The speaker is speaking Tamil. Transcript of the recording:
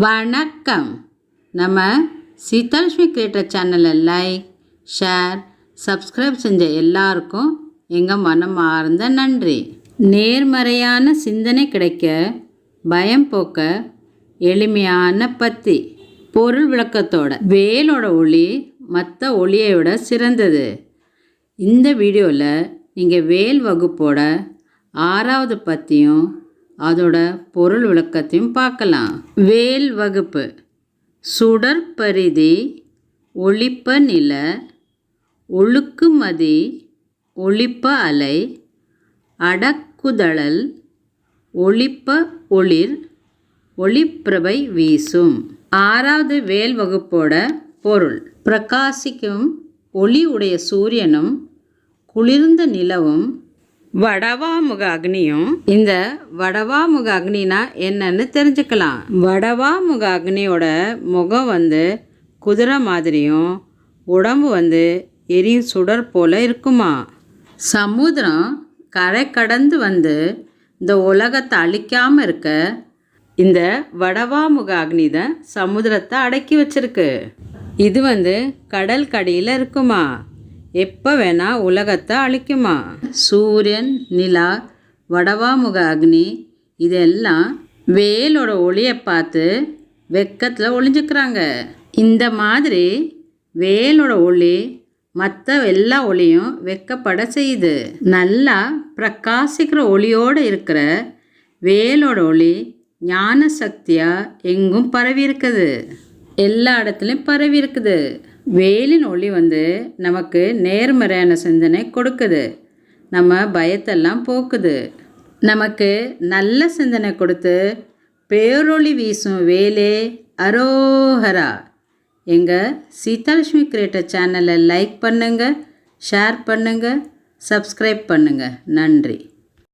வணக்கம். நம்ம சீதாலட்சுமி கிரியேட்டர் சேனலை லைக் ஷேர் சப்ஸ்கிரைப் செஞ்ச எல்லாருக்கும் எங்கள் மனமார்ந்த நன்றி. நேர்மறையான சிந்தனை கிடைக்க பயம் போக்க எளிமையான பத்தி பொருள் விளக்கத்தோட வேலோட ஒளி மற்ற ஒளியை விட சிறந்தது. இந்த வீடியோவில் நீங்கள் வேல் வகுப்போட ஆறாவது பற்றியும் அதோட பொருள் விளக்கத்தையும் பார்க்கலாம். வேல் வகுப்பு. சுடற்பரிதி ஒளிப்ப நில ஒழுக்குமதி ஒளிப்ப அலை அடக்குதழல் ஒளிப்ப ஒளிர் ஒளிப்பிரபை வீசும். ஆறாவது வேல் வகுப்போட பொருள். பிரகாசிக்கும் ஒளி உடைய சூரியனும் குளிர்ந்த நிலவும் வடவாமுக அக்னியும் இந்த வடவாமுக அக்னினா என்னன்னு தெரிஞ்சுக்கலாம். வடவாமுக அக்னியோட முகம் வந்து குதிரை மாதிரியும் உடம்பு வந்து எரியும் சுடர் போல இருக்குமா? சமுத்திரம் கரை கடந்து வந்து இந்த உலகத்தை அழிக்காமல் இருக்க இந்த வடவாமுக அக்னி தான் சமுத்திரத்தை அடக்கி வச்சிருக்கு. இது வந்து கடல் கடியில் இருக்குமா? எப்போ வேணால் உலகத்தை அழிக்குமா? சூரியன் நிலா வடவாமுக அக்னி இதெல்லாம் வேலோட ஒளியை பார்த்து வெக்கத்தில் ஒளிஞ்சுக்கிறாங்க. இந்த மாதிரி வேலோட ஒளி மற்ற எல்லா ஒளியும் வெக்கப்பட செய்யுது. நல்லா பிரகாசிக்கிற ஒளியோடு இருக்கிற வேலோட ஒளி ஞான சக்தியாக எங்கும் பரவி இருக்குது. எல்லா இடத்துலையும் பரவி இருக்குது. வேலின் ஒளி வந்து நமக்கு நேர்மறையான சிந்தனை கொடுக்குது. நம்ம பயத்தெல்லாம் போக்குது. நமக்கு நல்ல சிந்தனை கொடுத்து பேரொளி வீசும் வேலே அரோஹரா. எங்கள் சீதாலட்சுமி கிரியேட்டர் சேனலை லைக் பண்ணுங்கள் ஷேர் பண்ணுங்கள் சப்ஸ்கிரைப் பண்ணுங்கள் நன்றி.